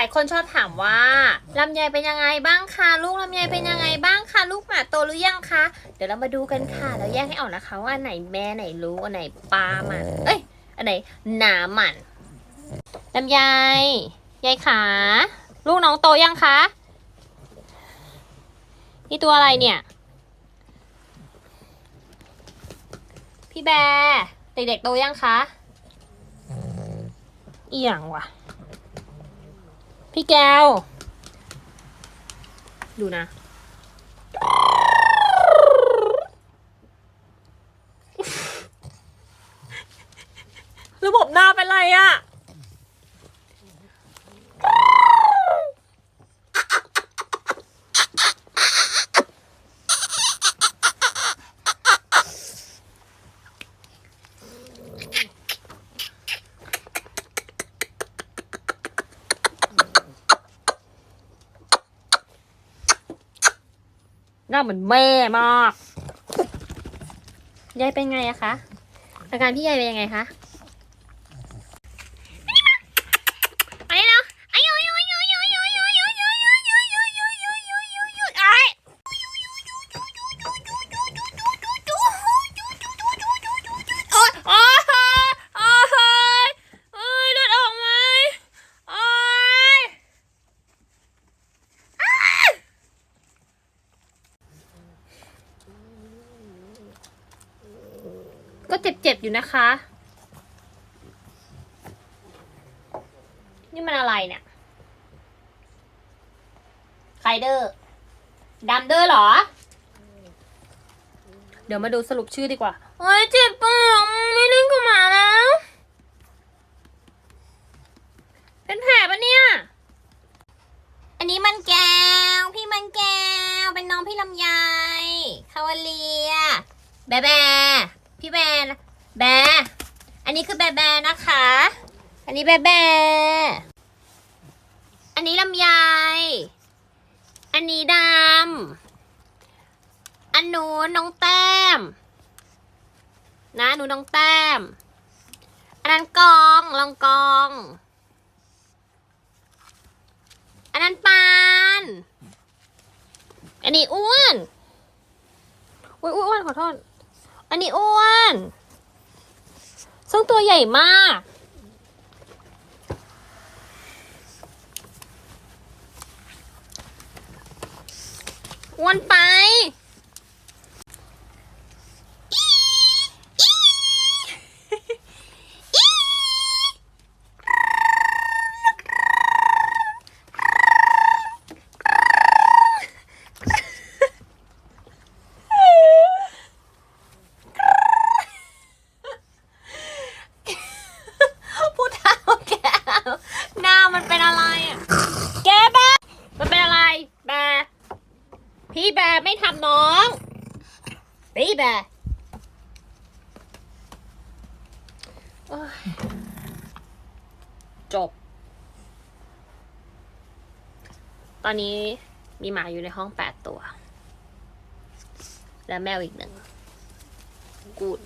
ลายคนชอบถามว่าลำไยเป็นยังไงบ้างคะลูกลำไยเป็นยังไงบ้างคะลูกหมาโตหรือยังคะเดี๋ยวเรามาดูกันค่ะแล้วแยกให้ออกนะคะว่าอันไหนแม่ไหนลูกอันไหนปลามันเอ้ยอันไหนหนามันลำไยยายขาลูกน้องโตยังคะนี่ตัวอะไรเนี่ย พี่แบร์เด็กๆโตยังคะเอียงว่ะ พี่แก้ว ดูนะบบหน้าเป็นไรอะ หน้าเหมือนแม่มาก ยายเป็นไงอะคะ อาการพี่ยายเป็นยังไงคะ ก็เจ็บๆอยู่นะคะ นี่มันอะไรเนี่ยไคเดอร์ดำเดอร์เหรอ เดี๋ยวมาดูสรุปชื่อดีกว่าโอ้ยเจ็บปากไม่เล่นกับหมาแล้ว เป็นแผลปะเนี่ย อันนี้มันแก้ว พี่มันแก้ว เป็นน้องพี่ลำไยคาวาเลีย แบแบ พี่แบนแบอันนี้คือแบแบนะคะ อันนี้แบแบอันนี้ลำไยอันนี้ดำอันนู้นน้องแต้ม นะหนูน้องแต้ม อันนั้นกองลองกอง อันนั้นปาน อันนี้อ้วน อุ้ยอ้วนขอโทษ อันนี้อ้วน ซึ่งตัวใหญ่มาก อ้วนไป พูดเท่าแกหน้ามันเป็นอะไรอะ แกแบร์มันเป็นอะไร แบร์ พี่แบร์ไม่ทำน้อง พี่แบร์จบ ตอนนี้มีหมาอยู่ในห้องแปดตัว และแมวอีกหนึ่ง กูด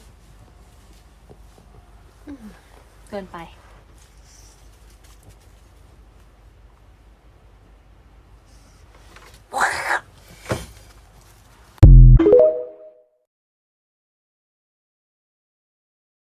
เกินไป